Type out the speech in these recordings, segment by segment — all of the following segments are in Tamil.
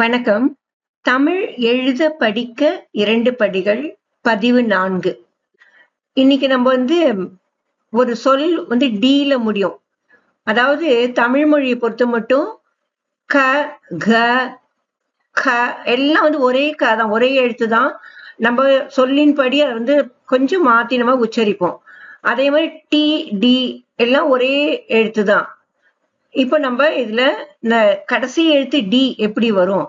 வணக்கம். தமிழ் எழுத படிக்க இரண்டு படிகள் பதிவு நான்கு. இன்னைக்கு நம்ம வந்து ஒரு சொல் வந்து டீல முடியும். அதாவது தமிழ் மொழியை பொறுத்த மட்டும் க க க எல்லாம் வந்து ஒரே க தான் ஒரே எழுத்து தான். நம்ம சொல்லின்படி அதை வந்து கொஞ்சம் மாத்தி நம்ம உச்சரிப்போம். அதே மாதிரி டி டி எல்லாம் ஒரே எழுத்து தான். இப்ப நம்ம இதுல இந்த கடைசி எழுத்து டி எப்படி வரும்?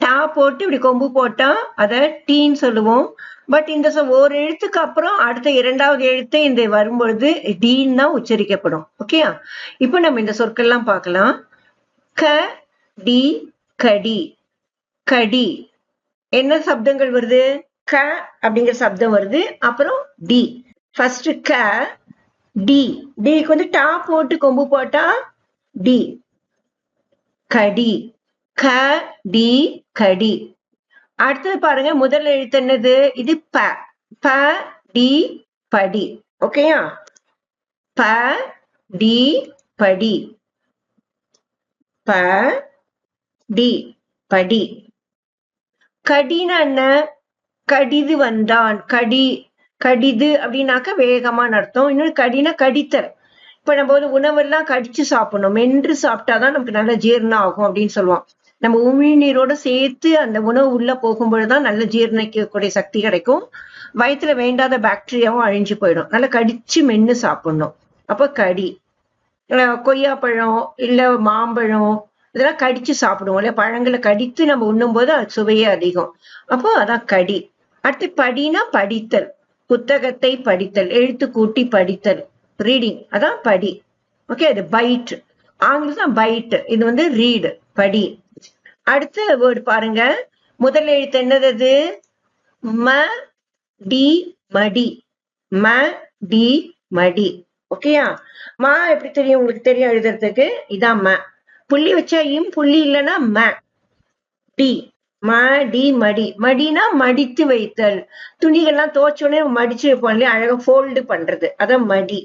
டா போட்டு இப்படி கொம்பு போட்டா அத டீன்னு சொல்லுவோம். பட் இந்த ஒரு எழுத்துக்கு அப்புறம் அடுத்த இரண்டாவது எழுத்து இந்த வரும்பொழுது டீன்னு தான் உச்சரிக்கப்படும். ஓகேயா இப்போ நம்ம இந்த சொற்கள்லாம் பார்க்கலாம். க டி கடி. கடி. என்ன சப்தங்கள் வருது? க அப்படிங்கிற சப்தம் வருது. அப்புறம் டி ஃபர்ஸ்ட் க டி. டிக்கு வந்து டா போட்டு கொம்பு போட்டா டி. கடி. க டி கடி. அடுத்தது பாருங்க முதல் எழுத்து என்னது? இது ப. ப டி படி. ஓகேயா? ப டி படி. ப டி படி. கடினா என்ன? கடிது வந்தான். கடி கடிது அப்படின்னாக்க வேகமான அர்த்தம். இன்னொரு கடினா கடித்தல். இப்ப நம்ம வந்து உணவெல்லாம் கடிச்சு சாப்பிடணும். மென்று சாப்பிட்டாதான் நமக்கு நல்ல ஜீரணம் ஆகும் அப்படின்னு சொல்லுவோம் நம்ம உமிழ்நீரோட சேர்த்து அந்த உணவு உள்ள போகும்பொழுதுதான் நல்ல ஜீரணிக்கக்கூடிய சக்தி கிடைக்கும். வயித்துல வேண்டாத பாக்டீரியாவும் அழிஞ்சு போயிடும். நல்லா கடிச்சு மென்னு சாப்பிடணும். அப்ப கடி. அஹ் கொய்யாப்பழம் இல்ல மாம்பழம் இதெல்லாம் கடிச்சு சாப்பிடுவோம் இல்லையா? பழங்களை கடித்து நம்ம உண்ணும்போது அது சுவையே அதிகம். அப்போ அதான் கடி. அடுத்து படினா படித்தல். புத்தகத்தை படித்தல். எழுத்து கூட்டி படித்தல். ரீடிங் அதான் படி. ஓகே அது பைட் ஆங்கிலம் தான் பைட் இது வந்து ரீடு படி. அடுத்த வேர்டு பாருங்க. முதல் எழுத்து என்னது அது? ம டி மடி ம டி மடி ஓகேயா மா எப்படி தெரியும் உங்களுக்கு தெரியும் எழுதுறதுக்கு? இதான் ம. புள்ளி வச்சா இம் புள்ளி இல்லைன்னா ம. டி. ம டி மடி மடினா மடித்து வைத்தல். துணிகள்லாம் துவைச்சோடனே மடிச்சு வைப்போம் இல்லையா? அழகா ஃபோல்டு பண்றது. அதான் மடி.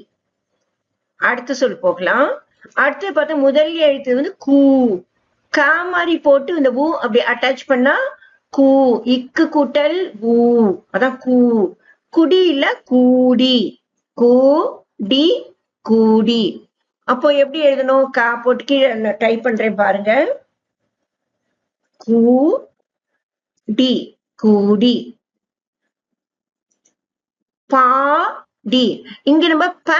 அடுத்த சொல் போகலாம். அடுத்து பார்த்தா முதல் எழுத்து வந்து கூ. கா மாதிரி போட்டு இந்த ஊ அப்படி அட்டாச் பண்ணா கூ. இக்கு கூட்டல் ஊ அதான் கூ. குடி இல்ல கூடி. கூ டி கூடி. அப்போ எப்படி எழுதணும்? கா போட்டு கீழே டைப் பண்றேன் பாருங்க. கூ டி கூடி. பா டி. இங்க நம்ம ப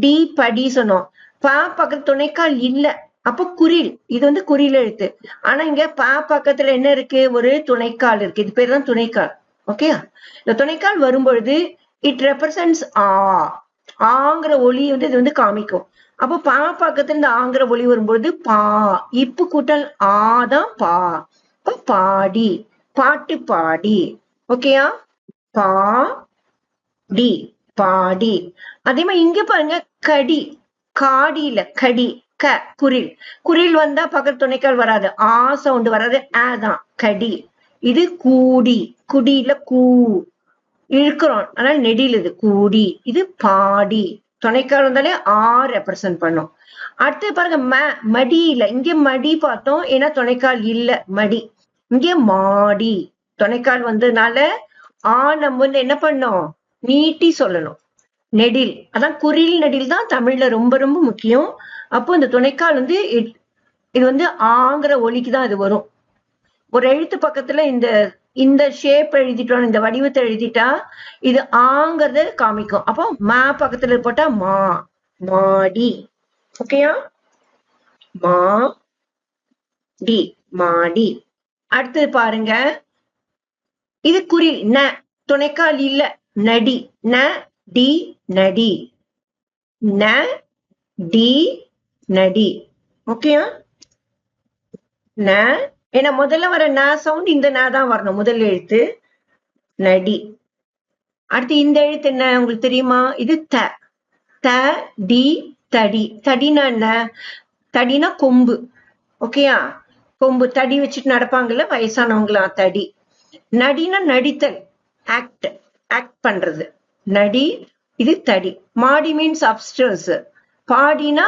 டி படி சொன்னோம். பா பக்கத்து துணைக்கால் இல்ல. அப்ப குறில். இது வந்து குறில் எழுத்து. ஆனா இங்க பா பக்கத்துல என்ன இருக்கு? ஒரு துணைக்கால் இருக்கு. இது பேர் தான் துணைக்கால். ஓகே இந்த துணைக்கால் வரும்பொழுது இட் ரெப்ரசன்ஸ் ஆ. ஆங்கிற ஒளி வந்து இது வந்து காமிக்கும். அப்போ பா பக்கத்துல இந்த ஆங்கிற ஒளி வரும்பொழுது பா. இப்பு கூட்டல் ஆ தான் பா. அப்ப பாடி. பாட்டு பாடி. ஓகேயா? பா டி. பாடி. அதே மாதிரி இங்க பாருங்க கடி. காடியில கடி க குரில். குரில் வந்தா பக்கத்து துணைக்கால் வராது. ஆ சவுண்ட் வராது. ஆ தான். கடி. இது கூடி. குடியில கூ. இழுக்கிறோம். அதனால நெடியில் இது. கூடி. இது பாடி. துணைக்கால் வந்தாலே ஆ ரெப்ரசன்ட் பண்ணும். அடுத்து பாருங்க ம மடி இல்ல இங்க மடி பார்த்தோம். ஏன்னா துணைக்கால் இல்ல. மடி. இங்க மாடி. துணைக்கால் வந்ததுனால ஆ நம்ம வந்து என்ன பண்ணோம்? நீட்டி சொல்லணும். நெடில். அதான் குறில் நெடில் தான் தமிழ்ல ரொம்ப ரொம்ப முக்கியம். அப்போ இந்த துணைக்கால் வந்து இது வந்து ஆங்கிற ஒலிக்கு தான் இது வரும். ஒரு எழுத்து பக்கத்துல இந்த இந்த ஷேப் எழுதிட்டோம் இந்த வடிவத்தை எழுதிட்டா இது ஆங்கிறத காமிக்கும். அப்போ மா பக்கத்துல போட்டா மா மாடி. ஓகேயா? மா டி மாடி. அடுத்தது பாருங்க. இது குறில் ந துணைக்கால் இல்ல. நடி ந டி நடி. ந டி நடி. ஓகேயா ந ஏன்னா முதல்ல வர ந சவுண்ட் இந்த ந தான் வரணும். முதல் எழுத்து நடி. அடுத்து இந்த எழுத்து என்ன? உங்களுக்கு தெரியுமா? இது த. த டி தடி. தடினா என்ன? தடினா கொம்பு. ஓகேயா கொம்பு தடி வச்சுட்டு நடப்பாங்கல்ல? வயசானவங்களா தடி. நடினா நடித்தல் ஆக்ட் ஆக்ட் பண்றது. நடி இது தடி. மாடி மீன்ஸ் அப்ஸ்டர்ஸ் பாடினா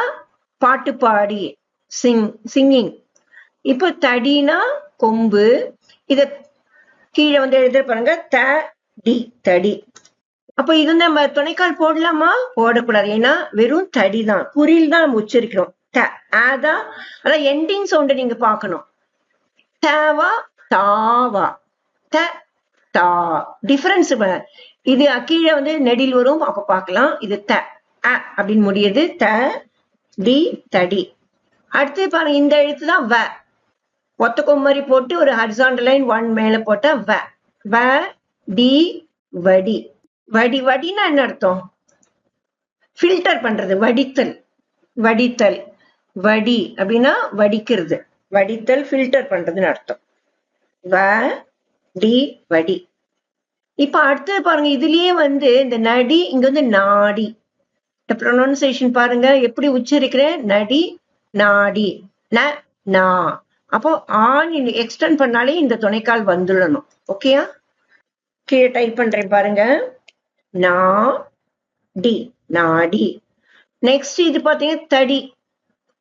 பாட்டு பாடி சிங் சிங்கிங் இப்போ தடினா கொம்பு. இத கீழே வந்து எழுத பாருங்க த டி தடி. அப்ப இது நம்ம துணைக்கால் போடலாமா? போடக்கூடாது. ஏன்னா வெறும் தடி தான் குறில் தான் நம்ம உச்சரிக்கிறோம். த ஆதான் அதான் எண்டிங் சவுண்ட் நீங்க பார்க்கணும். தேவா தாவா த தா டிஃபரன்ஸ் இது கீழே வந்து நெடில் வரும் அப்ப பார்க்கலாம். இது த அ அப்படின்னு முடியுது. த டி தடி. அடுத்து பாருங்க இந்த எழுத்து தான் வ. ஒத்த கொம்மரி போட்டு ஒரு ஹரிசாண்டல் லைன் ஒன் மேல போட்டா வ. வ டி வடி. வடி வடினா என்ன அர்த்தம்? ஃபில்டர் பண்றது வடித்தல். வடித்தல். வடி அப்படின்னா வடிக்கிறது. வடித்தல் ஃபில்டர் பண்றதுன்னு அர்த்தம். வ டி வடி. இப்ப அடுத்தது பாருங்க இதுலயே வந்து இந்த நடி இங்க வந்து நாடி. இந்த ப்ரொனன்சியேஷன் பாருங்க எப்படி உச்சரிக்கிறேன் நடி நாடி. ந நா. அப்போ ஆன் எக்ஸ்டெண்ட் பண்ணாலே இந்த துணைக்கால் வந்துடணும். ஓகேயா கீழே டைப் பண்றேன் பாருங்க. நா டி நாடி. நெக்ஸ்ட் இது பாத்தீங்கன்னா தடி.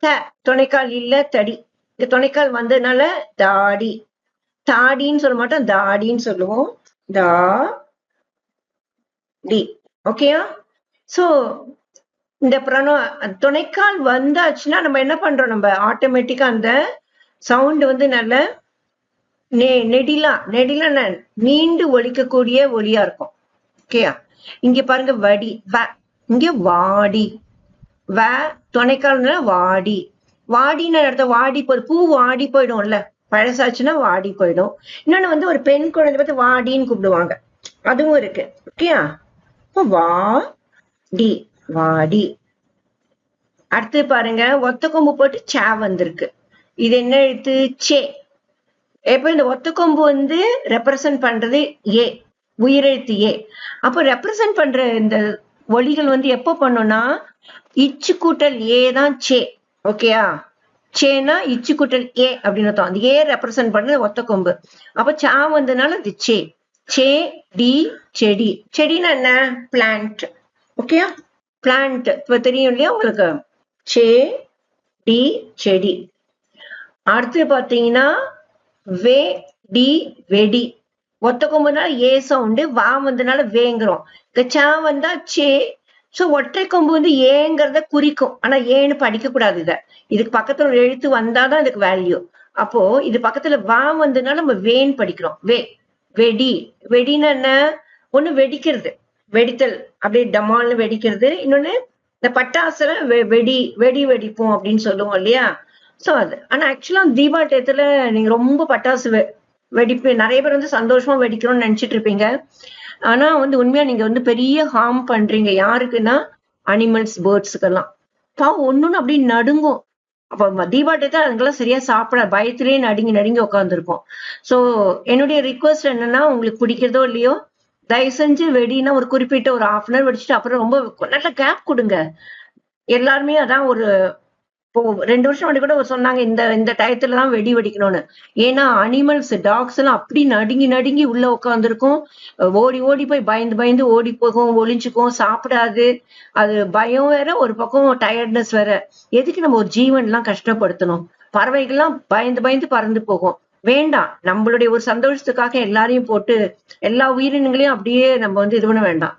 த துணைக்கால் இல்ல தடி. இந்த துணைக்கால் வந்ததுனால தாடி. தாடின்னு சொல்ல மாட்டோம். தாடின்னு சொல்லுவோம். தா டி. ஓகேயா சோ இந்த பிரணோ துணைக்கால் வந்தாச்சுன்னா நம்ம என்ன பண்றோம்? நம்ம ஆட்டோமேட்டிக்கா அந்த சவுண்ட் வந்து நல்ல நெ நெடிலா நெடிலா ந- நீண்டு ஒலிக்கக்கூடிய ஒலியா இருக்கும். ஓகேயா இங்க பாருங்க வடி வ இங்க வாடி. வ துணைக்கால்னா வாடி. வாடின்னு இடத்த வாடி போய் பூ வாடி போயிடும்ல. பழசாச்சுன்னா வாடி போயிடும். இன்னொன்னு வந்து ஒரு பெண் குழந்தை பார்த்து வாடின்னு கூப்பிடுவாங்க. அதுவும் இருக்கு. ஓகேயா? வா டி வாடி. அடுத்து பாருங்க ஒத்த கொம்பு போட்டு சே வந்திருக்கு. இது என்ன எழுத்து? சே. எப்ப இந்த ஒத்த கொம்பு வந்து ரெப்ரசன்ட் பண்றது ஏ உயிரெழுத்து ஏ. அப்ப ரெப்ரசன்ட் பண்ற இந்த ஒலிகள் வந்து எப்போ பண்ணும்னா இச்சு கூட்டல் ஏ தான் சே. ஓகேயா? சேனா இச்சு கூட்டல் ஏ அப்படின்னு அந்த ஏ ரெப்ரசன்ட் பண்ணது ஒத்த கொம்பு. அப்ப சா வந்ததுனால அது சே. சே டி செடி. செடினா என்ன? பிளான்ட் ஓகேயா பிளான்ட் இப்ப தெரியும் இல்லையா உங்களுக்கு? சே டி செடி. அடுத்து பாத்தீங்கன்னா வே டி வெடி. ஒத்த கொம்புனால ஏ சவுண்டு வா வந்தனால வேங்கிறோம். சா வந்தா சே சோ ஒற்றை கொம்பு வந்து ஏங்கிறத குறிக்கும். ஆனா ஏன்னு படிக்க கூடாது இத. இதுக்கு பக்கத்துல ஒரு எழுத்து வந்தாதான் இதுக்கு வேல்யூ அப்போ இது பக்கத்துல வா வந்ததுனால நம்ம வேன் படிக்கிறோம். வே வெடி. வெடின்னு என்ன? ஒண்ணு வெடிக்கிறது. வெடித்தல். அப்படியே டமால்னு வெடிக்கிறது. இன்னொன்னு இந்த பட்டாசுல வெ- வெடி வெடி வெடிப்போம் அப்படின்னு சொல்லுவோம் இல்லையா? சோ அது. ஆனா ஆக்சுவலா தீபாவளி டயத்துல நீங்க ரொம்ப பட்டாசு வெடிப்பு நிறைய பேர் வந்து சந்தோஷமா வெடிக்கணும்னு நினைச்சிட்டு இருப்பீங்க. ஆனா வந்து உண்மையா நீங்க வந்து பெரிய ஹார்ம் பண்றீங்க. யாருக்குன்னா? அனிமல்ஸ் பேர்ட்ஸுக்கெல்லாம் பாவம் ஒண்ணுன்னு அப்படி நடுங்கும். அப்ப ம- தீபாவளி டயத்துல அதுங்கெல்லாம் சரியா சாப்பிட பயத்திலேயே நடுங்கி நடுங்கி உட்காந்துருப்போம் சோ என்னுடைய ரிக்வஸ்ட் என்னன்னா உங்களுக்கு பிடிக்கிறதோ இல்லையோ தயவு செஞ்சு வெடினா ஒரு குறிப்பிட்ட ஒரு ஹாஃப் அன் அவர் வெடிச்சிட்டு அப்புறம் ரொம்ப நல்ல கேப் கொடுங்க. எல்லாருமே அதான் ஒரு இப்போ ரெண்டு வருஷம் முன்னாடி கூட சொன்னாங்க இந்த இந்த டயத்துல தான் வெடி வெடிக்கணும்னு. ஏன்னா அனிமல்ஸ் டாக்ஸ் எல்லாம் அப்படி நடுங்கி நடுங்கி உள்ள உட்காந்துருக்கும் ஓடி ஓடி போய் பயந்து பயந்து ஓடி போகும் ஒளிஞ்சுக்கும் சாப்பிடாது. அது பயம் வேற ஒரு பக்கம் டயர்ட்னஸ் வேற. எதுக்கு நம்ம ஒரு ஜீவன் எல்லாம் கஷ்டப்படுத்தணும்? பறவைகள்லாம் பயந்து பயந்து பறந்து போகும். வேண்டாம். நம்மளுடைய ஒரு சந்தோஷத்துக்காக எல்லாரையும் போட்டு எல்லா உயிரினங்களையும் அப்படியே நம்ம வந்து இது பண்ண வேண்டாம்.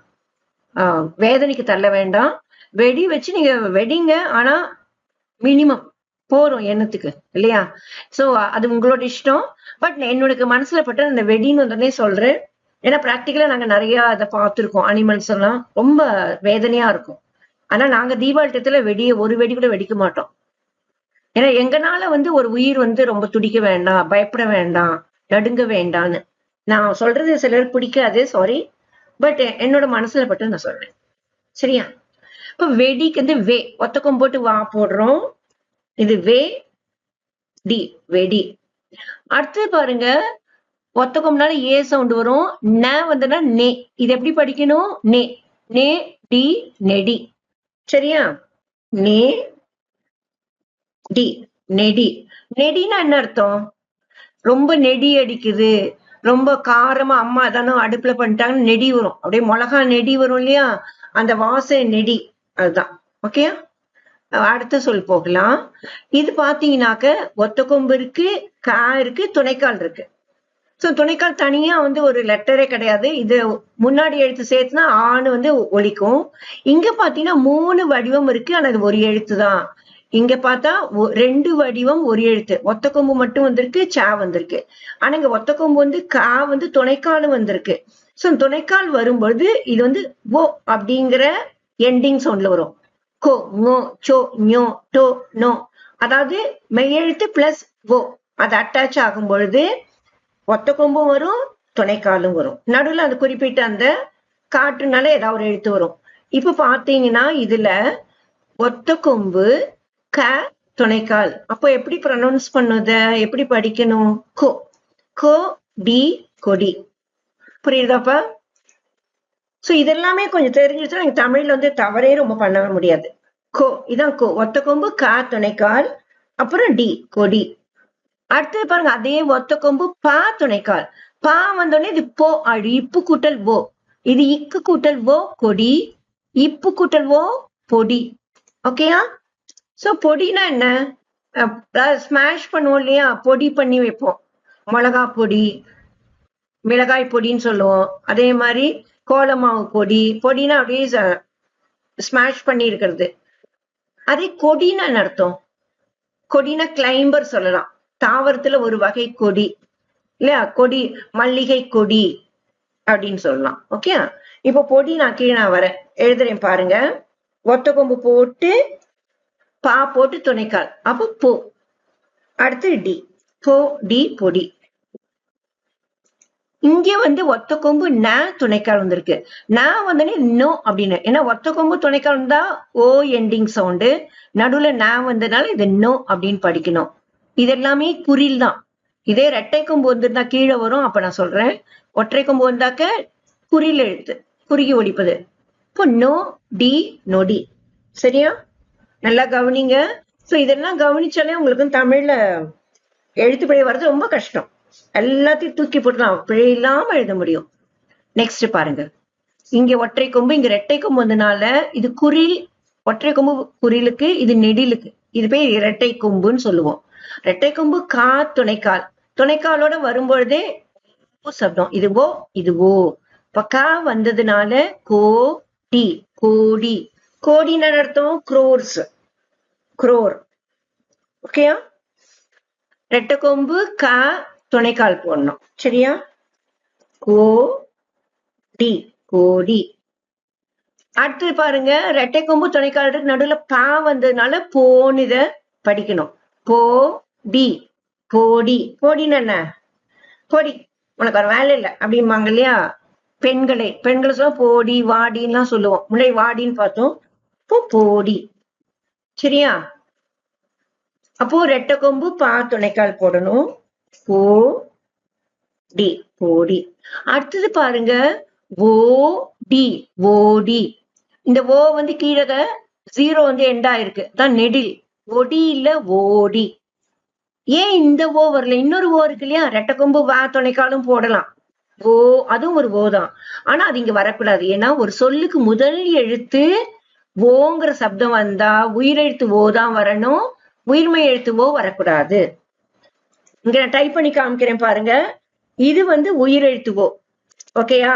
ஆஹ் வேதனைக்கு தள்ள வேண்டாம். வெடி வச்சு நீங்க வெடிங்க. ஆனா மினிமம் போறோம் எண்ணத்துக்கு இல்லையா? சோ அது உங்களோட இஷ்டம். பட் என்னோட மனசுல பட்ட அந்த வெடின்னு வந்தோடனே சொல்றேன். ஏன்னா பிராக்டிக்கலா நாங்க நிறைய அதை பார்த்திருக்கோம். அனிமல்ஸ் எல்லாம் ரொம்ப வேதனையா இருக்கும். ஆனா நாங்க தீபாவளி டத்துல வெடிய ஒரு வெடி கூட வெடிக்க மாட்டோம். ஏன்னா எங்கனால வந்து ஒரு உயிர் வந்து ரொம்ப துடிக்க வேண்டாம் பயப்பட வேண்டாம் நடுங்க வேண்டாம்னு. நான் சொல்றது சிலர் பிடிக்காது சாரி பட் என்னோட மனசுல பட்டு நான் சொல்றேன். சரியா? இப்ப வெடிக்கு வந்து வே ஒத்தக்கம் போட்டு வா போடுறோம். இது வே டி வெடி. அடுத்து பாருங்க ஒத்தக்கம்னால ஏ சவுண்ட் வரும். ந வந்தனா நே. இது எப்படி படிக்கணும்? நே. நே டி நெடி. சரியா? நே டி நெடி. நெடினா என்ன அர்த்தம்? ரொம்ப நெடி அடிக்குது. ரொம்ப காரமா அம்மா தானே அடுப்புல பண்ணிட்டாங்கன்னு நெடி வரும். அப்படியே மிளகா நெடி வரும் இல்லையா? அந்த வாசனை நெடி. அதுதான். ஓகேயா அடுத்த சொல் போகலாம். இது பாத்தீங்கன்னாக்க ஒத்த கொம்பு இருக்கு கா இருக்கு துணைக்கால் இருக்கு. ஸோ துணைக்கால் தனியா வந்து ஒரு லெட்டரே கிடையாது. இது முன்னாடி எழுத்து சேர்த்துனா ஆணு வந்து ஒழிக்கும் இங்க பாத்தீங்கன்னா மூணு வடிவம் இருக்கு. ஆனா அது ஒரு எழுத்து தான். இங்க பார்த்தா ஒ- ரெண்டு வடிவம் ஒரு எழுத்து. ஒத்த கொம்பு மட்டும் வந்திருக்கு சா வந்திருக்கு. ஆனா இங்க ஒத்த கொம்பு வந்து கா வந்து துணைக்காலும் வந்திருக்கு. சோ துணைக்கால் வரும்பொழுது இது வந்து ஓ அப்படிங்கிற எண்டிங் சவுண்ட்ல வரும். கோ ngோ சோ ஞோ டோ நோ. அதாவது மெய்யெழுத்து பிளஸ் ஓ அது அட்டாச் ஆகும் பொழுது ஒத்த கொம்பும் வரும் துணைக்காலும் வரும். நடுவுல அந்த குறிப்பிட்ட அந்த காட்டுனால ஏதாவது ஒரு எழுத்து வரும். இப்ப பாத்தீங்கன்னா இதுல ஒத்த கொம்பு க துணைக்கால் அப்போ எப்படி ப்ரொனவுன்ஸ் பண்ணுத? எப்படி படிக்கணும்? கோ. கோ டி கொடி. புரியுதாப்பா? சோ இதெல்லாமே கொஞ்சம் தெரிஞ்சிருச்சா நீங்க தமிழ்ல வந்து தவறே ரொம்ப பண்ணவே முடியாது. கோ இதான் கோ. ஒத்த கொம்பு கா துணைக்கால் அப்புறம் டி கொடி. அடுத்தது பாருங்க அதே ஒத்த கொம்பு பா துணைக்கால். பா வந்தோடனே இது போ அழி இப்பு கூட்டல் ஓ. இது இக்கு கூட்டல் ஓ கொடி. இப்பு கூட்டல் ஓ பொடி. ஓகேயா சோ பொடினா என்ன? ஸ்மாஷ் பண்ணுவோம் இல்லையா? பொடி பண்ணி வைப்போம். மிளகா பொடி மிளகாய் பொடின்னு சொல்லுவோம். அதே மாதிரி கோலமாவு பொடி பொடினா அப்படியே ஸ்மாஷ் பண்ணி இருக்கிறது அதே கொடின்னா என்ன அர்த்தம்? கொடினா கிளைம்பர் சொல்லலாம். தாவரத்துல ஒரு வகை கொடி இல்லையா? கொடி மல்லிகை கொடி அப்படின்னு சொல்லலாம். ஓகே இப்போ பொடி நான் கீழே நான் வரேன். எழுதுறேன் பாருங்க. ஒத்த கொம்பு போட்டு பா போட்டு துணைக்கால். அப்போ போ. அடுத்து டி. போ டி பொடி. இங்க வந்து ஒத்த கொம்பு ந துணைக்கால் வந்திருக்கு. ந வந்தோடனே நோ அப்படின்னு. ஏன்னா ஒத்த கொம்பு துணைக்கால் வந்தா ஓ எண்டிங் சவுண்டு நடுவுல ந வந்ததுனால இது நோ அப்படின்னு படிக்கணும். இது எல்லாமே குறில் தான். இதே ரெட்டை கொம்பு வந்திருந்தா கீழே வரும். அப்ப நான் சொல்றேன். ஒற்றை கொம்பு வந்தாக்க குறில் எழுத்து குறுகி ஒழிப்பது இப்போ நோ டி நொடி சரியா? நல்லா கவனிங்க. சோ இதெல்லாம் கவனிச்சாலே உங்களுக்கு தமிழ்ல எழுத்துப்படி வர்றது ரொம்ப கஷ்டம். எல்லாத்தையும் தூக்கி போட்டுலாம் பிழை இல்லாம எழுத முடியும். நெக்ஸ்ட் பாருங்க. இங்க ஒற்றை கொம்பு இங்க ரெட்டை கொம்பு வந்தனால இது குறில் ஒற்றை கொம்பு குறிலுக்கு இது நெடிலுக்கு. இது பேர் இரட்டை கொம்புன்னு சொல்லுவோம். ரெட்டை கொம்பு கா துணைக்கால். துணைக்காலோட வரும்பொழுதே சப்தம். இதுவோ இதுவோ பக்கா கா வந்ததுனால கோ டி கோடி கோடின்னு அர்த்தம்? குரோர்ஸ். குரோர். ஓகேயா ரெட்டை கொம்பு கா துணைக்கால் போடணும். சரியா? கோ டி கோடி. அடுத்து பாருங்க ரெட்டை கொம்பு துணைக்கால் இருக்கு நடுவுல பா வந்ததுனால போன்னு இத படிக்கணும். போ டி போடி போடின்னு என்ன? போடி உனக்கு ஒரு வேலை இல்லை அப்படிம்பாங்க இல்லையா? பெண்களை பெண்களை சொல்ல போடி வாடின்லாம் சொல்லுவோம். முன்னாடி வாடின்னு பார்த்தோம் இப்போ போடி. சரியா? அப்போ ரெட்டை கொம்பு பா துணைக்கால் போடணும். டி போடி அடுத்தது பாருங்க ஓ டி ஓடி இந்த ஓ வந்து கீழே ஜீரோ வந்து எண்டா இருக்கு தான் நெடில். ஒடி இல்ல ஓடி ஏன் இந்த ஓ வரல? இன்னொரு ஓ இருக்கு இல்லையா? ரெட்டை கொம்பு வா துணைக்காலும் போடலாம். ஓ அதுவும் ஒரு ஓ தான். ஆனா அது இங்க வரக்கூடாது. ஏன்னா ஒரு சொல்லுக்கு முதல் எழுத்து ஓங்கிற சப்தம் வந்தா உயிரெழுத்து ஓ தான் வரணும். உயிர்மை எழுத்து ஓ வரக்கூடாது. இங்க நான் டைப் பண்ணி காமிக்கிறேன் பாருங்க. இது வந்து உயிரெழுத்து ஓ ஓகேயா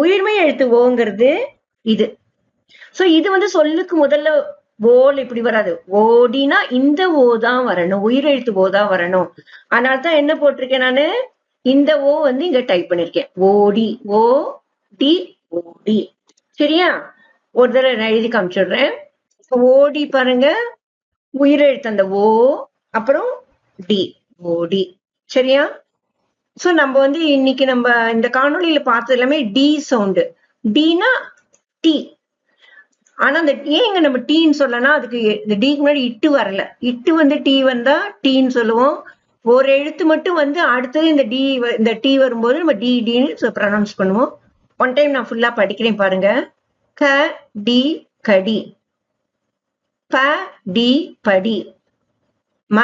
உயிர்மை எழுத்து ஓங்கிறது இது. சோ இது வந்து சொல்லுக்கு முதல்ல ஓல் இப்படி வராது. ஓடினா இந்த ஓ தான் வரணும். உயிரெழுத்து ஓ தான் வரணும். அதனால தான் என்ன போட்டிருக்கேன் நானு? இந்த ஓ வந்து இங்க டைப் பண்ணிருக்கேன். ஓடி ஓ டி ஓடி. சரியா? ஒரு தடவை நான் எழுதி காமிச்சிடுறேன். ஓடி பாருங்க. உயிரெழுத்து அந்த ஓ அப்புறம் டி. ஓடி. சரியா? சோ நம்ம வந்து இன்னைக்கு நம்ம இந்த காணொலியில பார்த்தது எல்லாமே டி சவுண்டு டினா டி ஆனா அந்த ஏங்க நம்ம டீன்னு சொல்லனா அதுக்கு இந்த டிக்கு முன்னாடி இட்டு வரல. இட்டு வந்து டீ வந்தா டீன்னு சொல்லுவோம். ஒரு எழுத்து மட்டும் வந்து அடுத்தது இந்த டி இந்த டி வரும்போது நம்ம டி டின்னு ப்ரொனவுன்ஸ் பண்ணுவோம். ஒன் டைம் நான் ஃபுல்லா படிக்கிறேன் பாருங்க. க டி கடி. ப டி படி. ம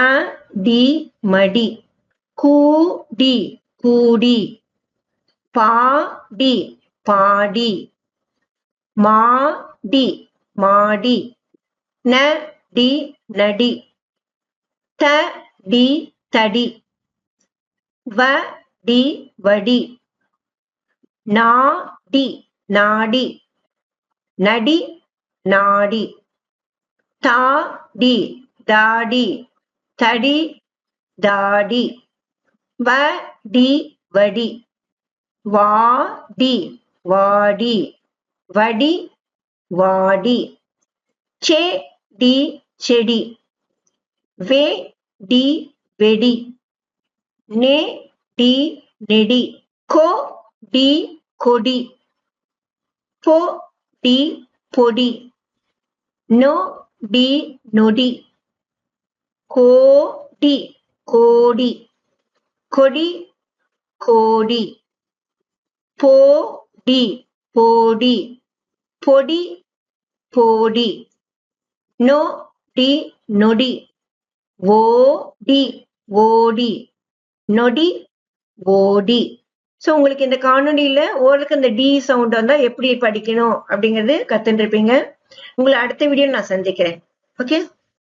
டி மடி. கூ டி கூடி. பா டி பாடி. மா டி மாடி. ந டி நடி. த டி தடி. வ டி வடி. நா டி நாடி. நடி நாடி. தா டி தாடி. தடி தாடி வ டி வடி வா டி வாடி வடி வாடி சே டி செடி வே டி வெடி நே டி நெடி கோ டி கொடி பொ டி பொடி நோ டி நொடி கோடி கோடி. கொடி கோடி. போடி போடி. பொடி போடி. நோ டி நொடி. ஓடி ஓடி. நொடி ஓடி. ஸோ உங்களுக்கு இந்த காணொலியில ஓரளவுக்கு இந்த டி சவுண்ட் வந்தா எப்படி படிக்கணும் அப்படிங்கிறது கத்துட்டு இருப்பீங்க. உங்களை அடுத்த வீடியோ நான் சந்திக்கிறேன். ஓகே